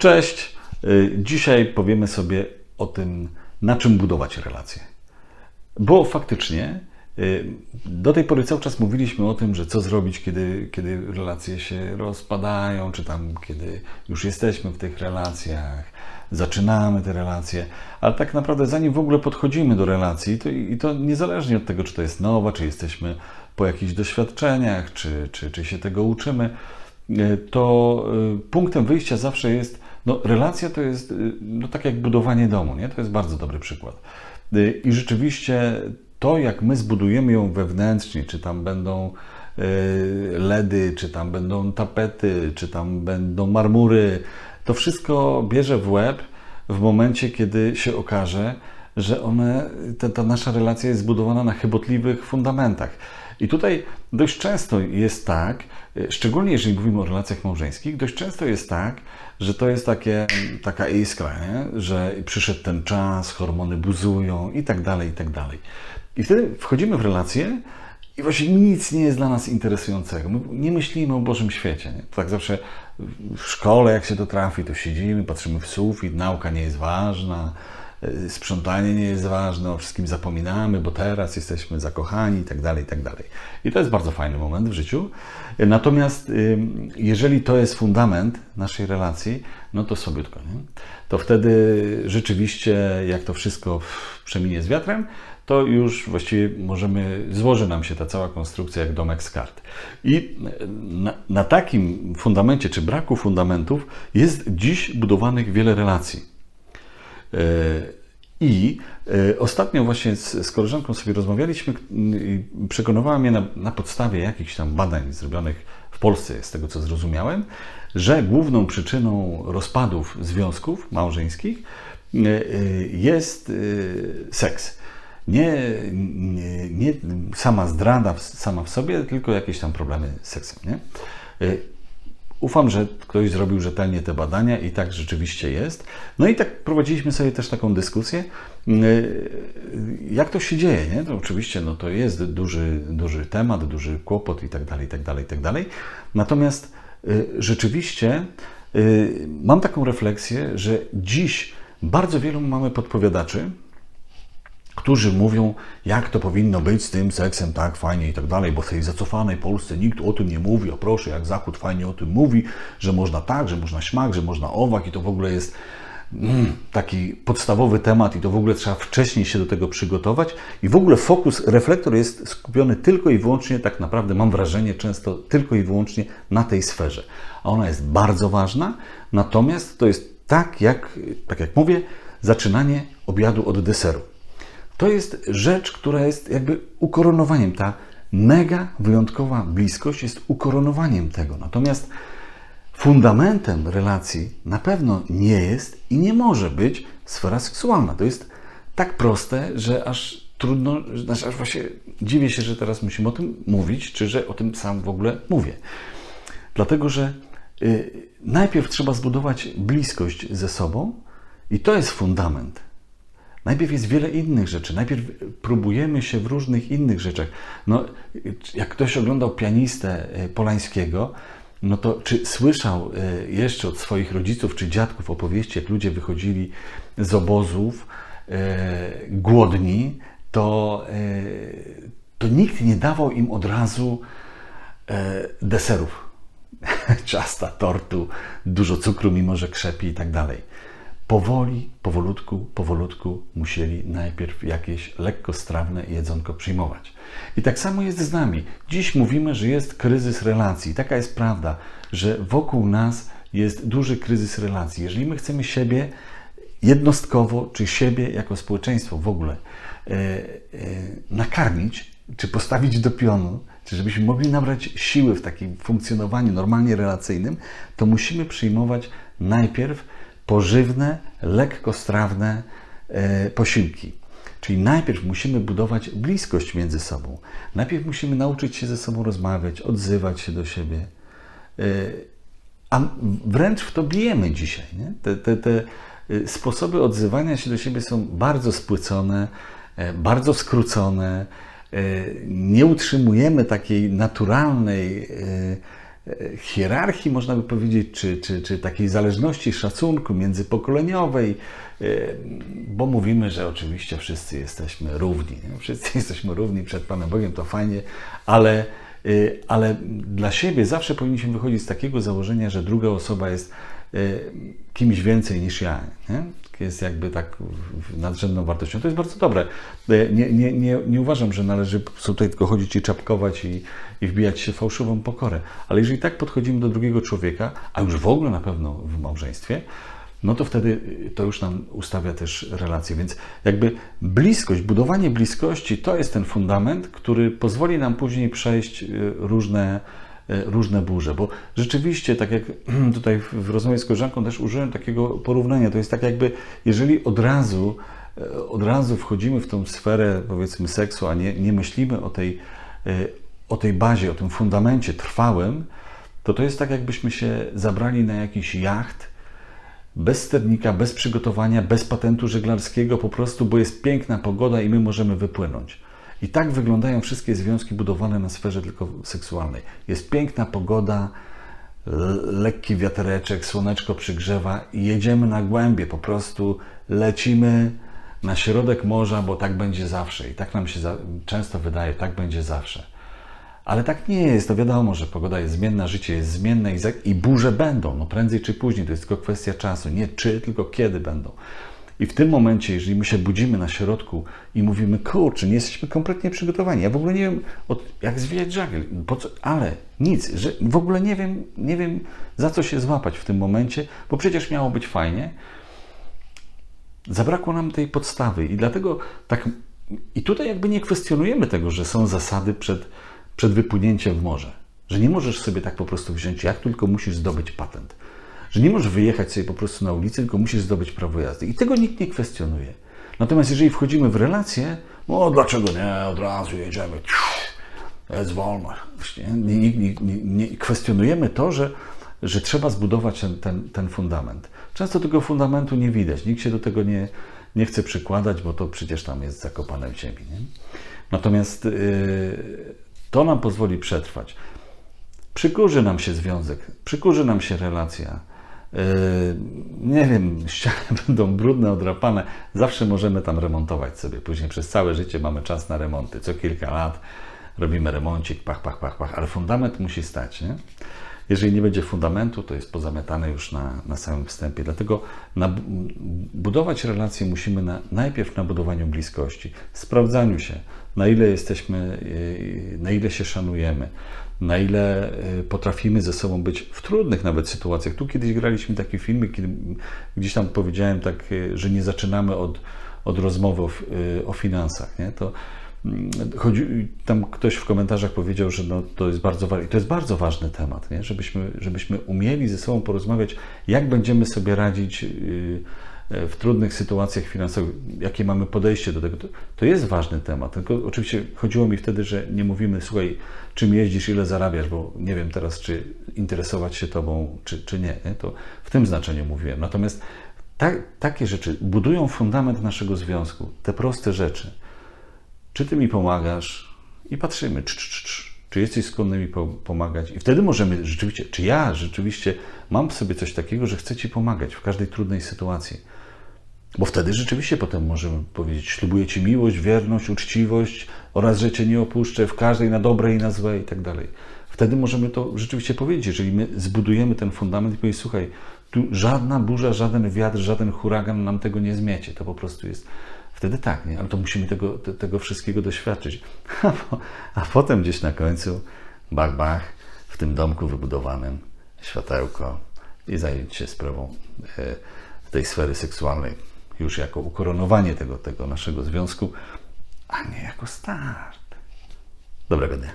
Cześć. Y, Dzisiaj powiemy sobie o tym, na czym budować relacje. Bo faktycznie y, do tej pory cały czas mówiliśmy o tym, że co zrobić, kiedy, kiedy relacje się rozpadają, czy tam kiedy już jesteśmy w tych relacjach, zaczynamy te relacje, ale tak naprawdę zanim w ogóle podchodzimy do relacji, to, i to niezależnie od tego, czy to jest nowa, czy jesteśmy po jakichś doświadczeniach, czy, czy, czy się tego uczymy, y, to punktem wyjścia zawsze jest, no relacja to jest y, no, tak jak budowanie domu, nie? To jest bardzo dobry przykład. Y, I rzeczywiście to, jak my zbudujemy ją wewnętrznie, czy tam będą y, LEDy, czy tam będą tapety, czy tam będą marmury, to wszystko bierze w łeb w momencie, kiedy się okaże, że one, ta, ta nasza relacja jest zbudowana na chybotliwych fundamentach. I tutaj dość często jest tak, y, szczególnie jeżeli mówimy o relacjach małżeńskich, dość często jest tak, że to jest takie, taka iskra, nie? że przyszedł ten czas, hormony buzują i tak dalej, i tak dalej. I wtedy wchodzimy w relacje i właśnie nic nie jest dla nas interesującego. My nie myślimy o Bożym świecie. Nie? Tak zawsze w szkole, jak się to trafi, to siedzimy, patrzymy w sufit, nauka nie jest ważna, sprzątanie nie jest ważne, o wszystkim zapominamy, bo teraz jesteśmy zakochani i tak dalej, i tak dalej. I to jest bardzo fajny moment w życiu. Natomiast ym, jeżeli to jest fundament naszej relacji, no to sobiutko, nie? To wtedy rzeczywiście, jak to wszystko przeminie z wiatrem, to już właściwie możemy, złoży nam się ta cała konstrukcja jak domek z kart. I na, na takim fundamencie, czy braku fundamentów, jest dziś budowanych wiele relacji. E, I e, ostatnio właśnie z, z koleżanką sobie rozmawialiśmy przekonywała mnie na, na podstawie jakichś tam badań zrobionych w Polsce, z tego co zrozumiałem, że główną przyczyną rozpadów związków małżeńskich e, jest seks. Nie, nie, nie sama zdrada sama w sobie, tylko jakieś tam problemy z seksem. Nie? Ufam, że ktoś zrobił rzetelnie te badania i tak rzeczywiście jest. No i tak prowadziliśmy sobie też taką dyskusję, jak to się dzieje. Nie? To oczywiście no, to jest duży, duży temat, duży kłopot i tak dalej, i tak dalej, i tak dalej. Natomiast rzeczywiście mam taką refleksję, że dziś bardzo wielu mamy podpowiadaczy, którzy mówią, jak to powinno być z tym seksem, tak, fajnie i tak dalej, bo w tej zacofanej Polsce nikt o tym nie mówi, a proszę, jak Zachód fajnie o tym mówi, że można tak, że można śmak, że można owak i to w ogóle jest mm, taki podstawowy temat i to w ogóle trzeba wcześniej się do tego przygotować i w ogóle fokus, reflektor jest skupiony tylko i wyłącznie, tak naprawdę mam wrażenie często tylko i wyłącznie na tej sferze. A ona jest bardzo ważna, natomiast to jest tak jak, tak jak mówię, zaczynanie obiadu od deseru. To jest rzecz, która jest jakby ukoronowaniem. Ta mega wyjątkowa bliskość jest ukoronowaniem tego. Natomiast fundamentem relacji na pewno nie jest i nie może być sfera seksualna. To jest tak proste, że aż trudno, znaczy aż właśnie dziwię się, że teraz musimy o tym mówić, czy że o tym sam w ogóle mówię. Dlatego, że y, najpierw trzeba zbudować bliskość ze sobą i to jest fundament. Najpierw jest wiele innych rzeczy. Najpierw próbujemy się w różnych innych rzeczach. No, jak ktoś oglądał pianistę e, Polańskiego, no to czy słyszał e, jeszcze od swoich rodziców czy dziadków opowieści, jak ludzie wychodzili z obozów e, głodni, to, to nikt nie dawał im od razu deserów. Ciasta, tortu, dużo cukru, mimo że krzepi i tak dalej powoli, powolutku, powolutku musieli najpierw jakieś lekkostrawne jedzonko przyjmować. I tak samo jest z nami. Dziś mówimy, że jest kryzys relacji. Taka jest prawda, że wokół nas jest duży kryzys relacji. Jeżeli my chcemy siebie jednostkowo, czy siebie jako społeczeństwo w ogóle e, e, nakarmić, czy postawić do pionu, czy żebyśmy mogli nabrać siły w takim funkcjonowaniu normalnie relacyjnym, to musimy przyjmować najpierw pożywne, lekkostrawne e, posiłki. Czyli najpierw musimy budować bliskość między sobą. Najpierw musimy nauczyć się ze sobą rozmawiać, odzywać się do siebie. E, a wręcz w to bijemy dzisiaj. Nie? Te, te, te e, sposoby odzywania się do siebie są bardzo spłycone, bardzo skrócone. Nie utrzymujemy takiej naturalnej hierarchii, można by powiedzieć, czy, czy, czy takiej zależności szacunku międzypokoleniowej, e, bo mówimy, że oczywiście wszyscy jesteśmy równi. Wszyscy jesteśmy równi przed Panem Bogiem, to fajnie, ale, e, ale dla siebie zawsze powinniśmy wychodzić z takiego założenia, że druga osoba jest e, kimś więcej niż ja. Nie? Jest jakby tak nadrzędną wartością. To jest bardzo dobre. E, Nie, nie, nie, nie uważam, że należy tutaj tylko chodzić i czapkować i, i wbijać się w fałszywą pokorę. Ale jeżeli tak podchodzimy do drugiego człowieka, a już w ogóle na pewno w małżeństwie, no to wtedy y, to już nam ustawia też relacje. Więc jakby bliskość, budowanie bliskości to jest ten fundament, który pozwoli nam później przejść y, różne, różne burze. Bo rzeczywiście, tak jak tutaj w- rozmowie z koleżanką też użyłem takiego porównania, to jest tak jakby, jeżeli od razu, y, od razu wchodzimy w tą sferę powiedzmy seksu, a nie, nie myślimy o tej, y, o tej bazie, o tym fundamencie trwałym, to to jest tak jakbyśmy się zabrali na jakiś jacht, bez sternika, bez przygotowania, bez patentu żeglarskiego, po prostu, bo jest piękna pogoda i my możemy wypłynąć. I tak wyglądają wszystkie związki budowane na sferze tylko seksualnej. Jest piękna pogoda, lekki wiatereczek, słoneczko przygrzewa i jedziemy na głębie, po prostu lecimy na środek morza, bo tak będzie zawsze. I tak nam się za- często wydaje, tak będzie zawsze. Ale tak nie jest. To wiadomo, że pogoda jest zmienna, życie jest zmienne i, za- i burze będą. No prędzej czy później. To jest tylko kwestia czasu. Nie czy, tylko kiedy będą. I w tym momencie, jeżeli my się budzimy na środku i mówimy, kurczę, nie jesteśmy kompletnie przygotowani. Ja w ogóle nie wiem, od, jak zwijać żagiel, ale nic, że w ogóle nie wiem, nie wiem, za co się złapać w tym momencie, bo przecież miało być fajnie. Zabrakło nam tej podstawy i dlatego tak. I tutaj jakby nie kwestionujemy tego, że są zasady przed, przed wypłynięciem w morze. Że nie możesz sobie tak po prostu wziąć, jak tylko musisz zdobyć patent. Że nie możesz wyjechać sobie po prostu na ulicę, tylko musisz zdobyć prawo jazdy. I tego nikt nie kwestionuje. Natomiast jeżeli wchodzimy w relacje, no dlaczego nie, od razu jedziemy, jest wolność. Nie, nie, nie, nie, nie kwestionujemy to, że, że trzeba zbudować ten, ten, ten fundament. Często tego fundamentu nie widać, nikt się do tego nie, nie chce przykładać, bo to przecież tam jest zakopane w ziemi. Nie? Natomiast yy, to nam pozwoli przetrwać. Przykurzy nam się związek, przykurzy nam się relacja. Yy, nie wiem, ściany będą brudne, odrapane. Zawsze możemy tam remontować sobie. Później przez całe życie mamy czas na remonty. Co kilka lat robimy remoncik, pach, pach, pach, pach, ale fundament musi stać. Nie? Jeżeli nie będzie fundamentu, to jest pozamiatane już na, na samym wstępie. Dlatego na, budować relacje musimy na, najpierw na budowaniu bliskości, sprawdzaniu się, na ile jesteśmy, yy, na ile się szanujemy, na ile y, potrafimy ze sobą być w trudnych nawet sytuacjach. Tu kiedyś graliśmy taki filmik, kiedy gdzieś tam powiedziałem tak, y, że nie zaczynamy od, od rozmowy o, o finansach. Nie? To chodzi, tam ktoś w komentarzach powiedział, że no, to jest bardzo to jest bardzo ważny temat, nie? Żebyśmy, żebyśmy umieli ze sobą porozmawiać, jak będziemy sobie radzić y, w trudnych sytuacjach finansowych, jakie mamy podejście do tego, to, to jest ważny temat. Tylko oczywiście chodziło mi wtedy, że nie mówimy, słuchaj, czym jeździsz, ile zarabiasz, bo nie wiem teraz, czy interesować się tobą, czy, czy nie. nie? To w tym znaczeniu mówiłem. Natomiast ta, takie rzeczy budują fundament naszego związku, te proste rzeczy. Czy ty mi pomagasz? I patrzymy, czy, czy, czy, czy, jesteś skłonny mi po, pomagać? I wtedy możemy rzeczywiście, czy ja rzeczywiście mam w sobie coś takiego, że chcę ci pomagać w każdej trudnej sytuacji. Bo wtedy rzeczywiście potem możemy powiedzieć, ślubuję Ci miłość, wierność, uczciwość oraz, że Cię nie opuszczę w każdej na dobre i na złe i tak dalej. Wtedy możemy to rzeczywiście powiedzieć, jeżeli my zbudujemy ten fundament i powiedzieć, słuchaj, tu żadna burza, żaden wiatr, żaden huragan nam tego nie zmiecie. To po prostu jest wtedy tak, nie? Ale to musimy tego, te, tego wszystkiego doświadczyć. A, po, a potem gdzieś na końcu, bach, bach, w tym domku wybudowanym, światełko i zająć się sprawą e, tej sfery seksualnej już jako ukoronowanie tego, tego naszego związku, a nie jako start. Dobrego dnia.